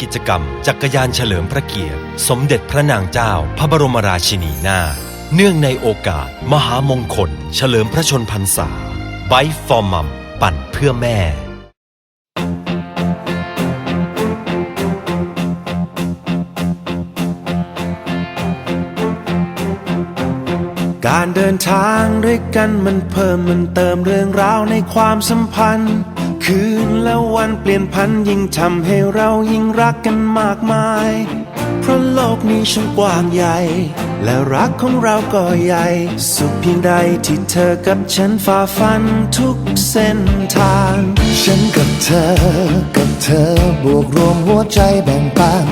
กิจกรรม จักรยานเฉลิมพระเกียรติ สมเด็จพระนางเจ้า พระบรมราชินีนาถเนื่องในโอกาส มหามงคล เฉลิมพระชนพรรษาไบฟอร์มัมปั่นเพื่อแม่การเดินทางด้วยกันมันเพิ่มมันเติมเรื่องราวในความสัมพันธ์ คืนและวันเปลี่ยนพันยิ่งทำให้เรายิ่งรักกันมากมาย เพราะโลกนี้ช่างกว้างใหญ่ และรักของเราก็ใหญ่ สุดเพียงใดที่เธอกับฉันฝ่าฟันทุกเส้นทาง ฉันกับเธอ กับเธอบวกรวมหัวใจแบ่งปัน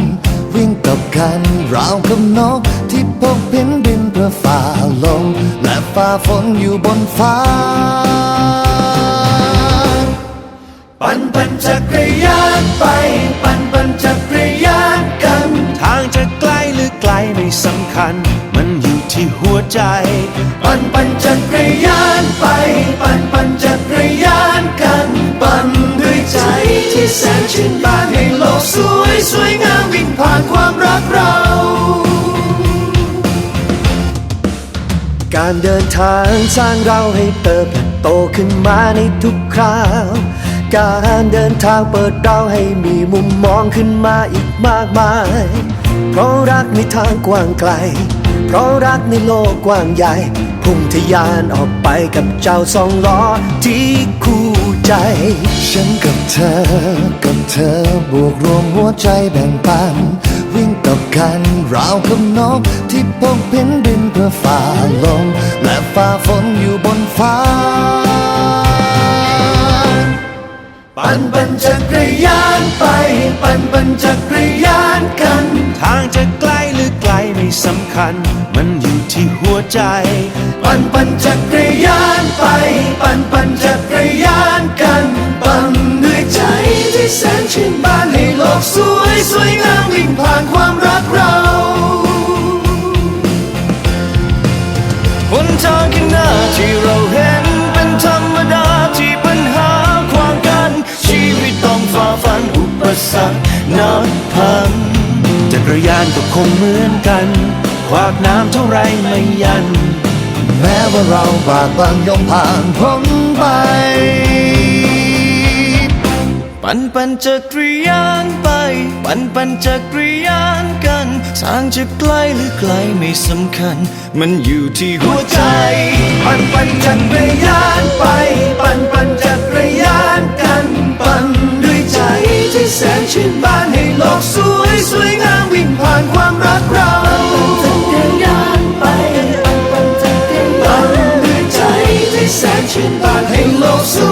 วิ่งกับกันราวกับนกที่พบเห็นบินเพื่อฝ่าลมและฝ่าฝนอยู่บนฟ้า ปั่นปั่นจักรยานไป ปั่นปั่นจักรยานกัน ทางจะไกลหรือไกลไม่สำคัญ มันอยู่ที่หัวใจ ปั่นปั่นจักรยานไป ปั่นปั่นจักรยานกัน ปั่นด้วยใจที่แสนชื่นบานให้โลกสวยสวยงามวิ่งผ่านความรักเราการเดินทางสร้างเราให้เติบโตขึ้นมาในทุกคราว การเดินทางเปิดเราให้มีมุมมองขึ้นมาอีกมากมาย เพราะรักในทางกว้างไกล เพราะรักในโลกกว้างใหญ่ พุ่งทะยานออกไปกับเจ้าสองล้อที่คู่ใจ ฉันกับเธอ กับเธอบวกรวมหัวใจแบ่งปัน วิ่งกับกันราวกับนกที่พบเห็นบินเพื่อฝ่าลมและฝ่าฝนอยู่บนฟ้า จักรยานกัน ทางจะไกลหรือไกลไม่สำคัญ มันอยู่ที่หัวใจ ปั่นปั่นจักรยานไป ปั่นปั่นจักรยานกันปั่นด้วยใจที่แสนชื่นบานให้โลกสวยสวยงามวิ่งผ่านความรักเราหนทางข้างหน้าที่เราเห็นเป็นธรรมดาที่ปัญหาขวางกัน ชีวิตต้องฝ่าฟันอุปสรรค นับพันจักรยานก็คงเหมือนกัน ขวากน้ำเท่าไรไม่ยัน แม้ว่าเราบากบั่นย่อมผ่านพ้นไป ปั่นปั่นจักรยานไป ปั่นปั่นจักรยานกันทางจะไกลหรือไกลไม่สำคัญ มันอยู่ที่หัวใจ ปั่นปั่นจักรยานไป ปั่นปั่น แสนชื่นบานให้โลกสวยสวยงามวิ่งผ่านความรักเราจักรยานไปปั่นปั่นจักรยาปั่นด้วยใจที่แสนชื่นบานให้โลกสวย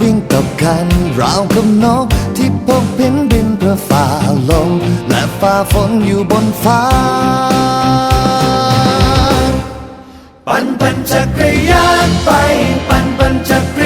วิ่งกับกันราวกับนกที่พบเห็นบินเพื่อฝ่าลมและฝ่าฝนอยู่บนฟ้า ปั่นปั่นจักรยานไป ปั่นปั่นจักร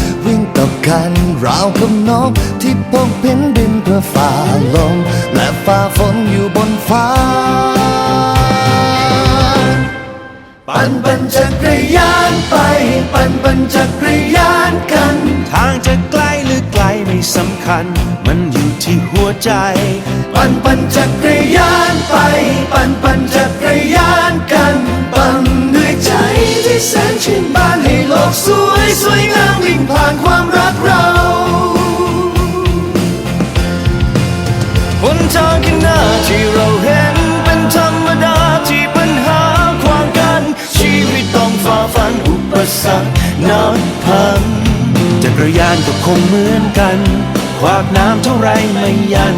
วิ่งกับกันราวกับนกที่พบเห็นบินเพื่อฝ่าลม และฝ่าฝนอยู่บนฟ้าฟ้า ปั่นปั่นจักรยานไป ปั่นปั่นจักรยานกัน ทางจะไกลหรือไกลไม่สำคัญ มันอยู่ที่หัวใจ ปั่นปั่นจักรยานไป ปั่นปั่นจักรยานกันปั่นด้วยใจ ที่แสนชื่นบานให้โลกสวยสวยงามวิ่งผ่านความรักเราหนทางข้างหน้าที่เราเห็นเป็นธรรมดาที่ปัญหาขวางกัน ชีวิตต้องฝ่าฟันอุปสรรคนับพันจักรยานก็คงเหมือนกันขวากน้ำเท่าไรไม่ยัน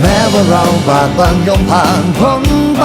แม้ว่าเราบากบั่นย่อมผ่านพ้นไป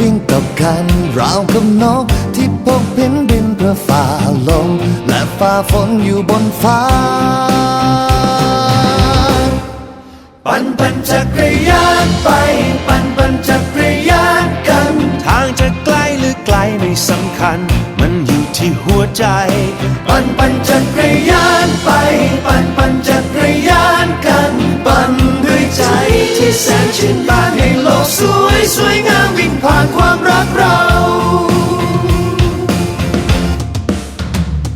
วิ่งกับกันราวกับนกที่พบเห็นบินเพื่อฝ่าลม และฝ่าฝนอยู่บนฟ้า ปั่นปั่นจักรยานไป ปั่นปั่นจักรยานกัน ทางจะไกลหรือไกลไม่สำคัญ มันอยู่ที่หัวใจ ปั่นปั่นจักรยานไป ปั่นปั่นจักรยานกัน ปั่นด้วยใจที่แสนชื่น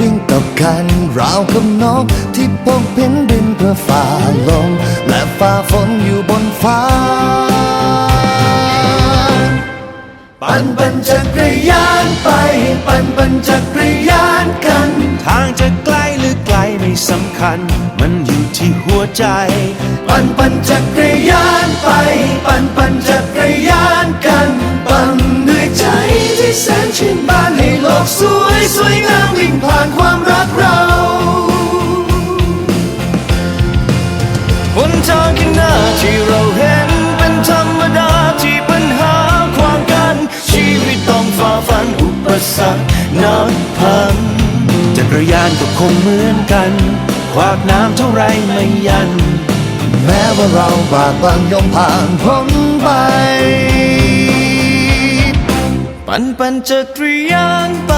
วิ่งกับกันราวกับนกที่พบเห็นบินเพื่อฝ่าลม และฝ่าฝนอยู่บนฟ้า ปั่นปั่นจักรยานไป ปั่นปั่นจักรยานกัน ทางจะไกลหรือไกลไม่สำคัญ มันอยู่ที่หัวใจ ปั่นปั่นจักรยานไป ปั่นปั่นจั สรรคนับพันจักรยานก็คงเหมือนกัน ขวากน้ำเท่าไรไม่ยัน แม้ว่าเราบากบั่นย่อมผ่านพ้นไป ปั่นปั่นจักรยานไป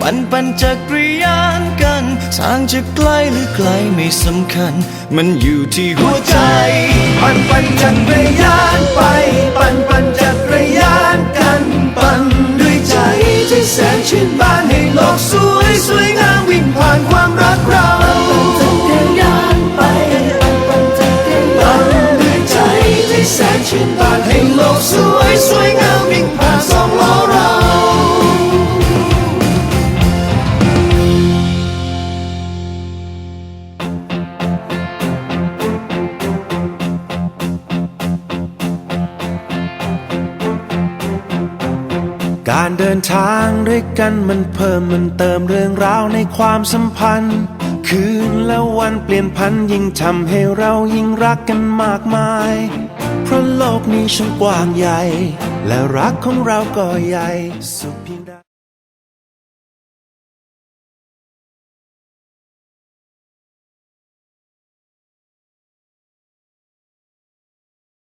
ปั่นปั่นจักรยานกันทางจะไกลหรือไกลไม่สำคัญ มันอยู่ที่หัวใจ ปั่นปั่นจักรยานไป ปั่นปั่นจักรยาน การเดินทางด้วยกันมันเพิ่มมันเติมเรื่องราวในความสัมพันธ์ คืนและวันเปลี่ยนพันยิ่งทำให้เรายิ่งรักกันมากมาย เพราะโลกนี้ช่างกว้างใหญ่ และรักของเราก็ใหญ่สุข